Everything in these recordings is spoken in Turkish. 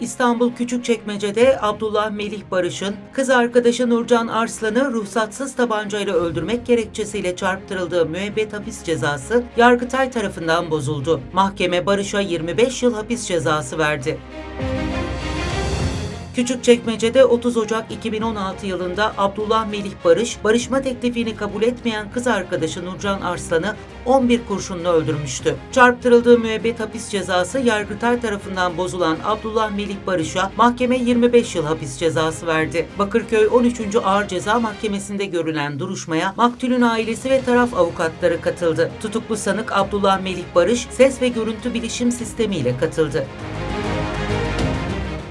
İstanbul Küçükçekmece'de Abdullah Melih Barış'ın kız arkadaşı Nurcan Arslan'ı ruhsatsız tabancayla öldürmek gerekçesiyle çarptırıldığı müebbet hapis cezası Yargıtay tarafından bozuldu. Mahkeme Barış'a 25 yıl hapis cezası verdi. Küçükçekmece'de 30 Ocak 2016 yılında Abdullah Melih Barış, barışma teklifini kabul etmeyen kız arkadaşı Nurcan Arslan'ı 11 kurşunla öldürmüştü. Çarptırıldığı müebbet hapis cezası Yargıtay tarafından bozulan Abdullah Melih Barış'a mahkeme 25 yıl hapis cezası verdi. Bakırköy 13. Ağır Ceza Mahkemesi'nde görülen duruşmaya maktulün ailesi ve taraf avukatları katıldı. Tutuklu sanık Abdullah Melih Barış ses ve görüntü bilişim sistemiyle katıldı.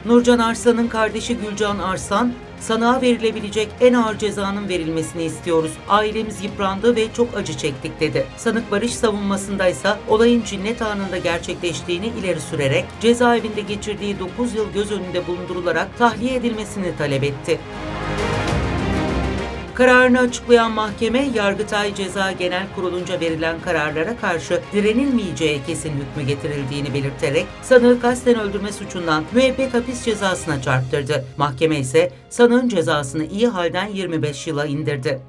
Nurcan Arslan'ın kardeşi Gülcan Arslan, sanığa verilebilecek en ağır cezanın verilmesini istiyoruz. Ailemiz yıprandı ve çok acı çektik dedi. Sanık Barış savunmasındaysa olayın cinnet anında gerçekleştiğini ileri sürerek cezaevinde geçirdiği 9 yıl göz önünde bulundurularak tahliye edilmesini talep etti. Kararını açıklayan mahkeme, Yargıtay Ceza Genel Kurulu'nca verilen kararlara karşı direnilmeyeceği kesin hükmü getirildiğini belirterek sanığı kasten öldürme suçundan müebbet hapis cezasına çarptırdı. Mahkeme ise sanığın cezasını iyi halden 25 yıla indirdi.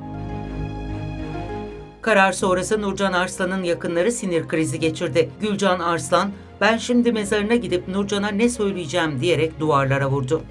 Karar sonrası Nurcan Arslan'ın yakınları sinir krizi geçirdi. Gülcan Arslan, ben şimdi mezarına gidip Nurcan'a ne söyleyeceğim diyerek duvarlara vurdu.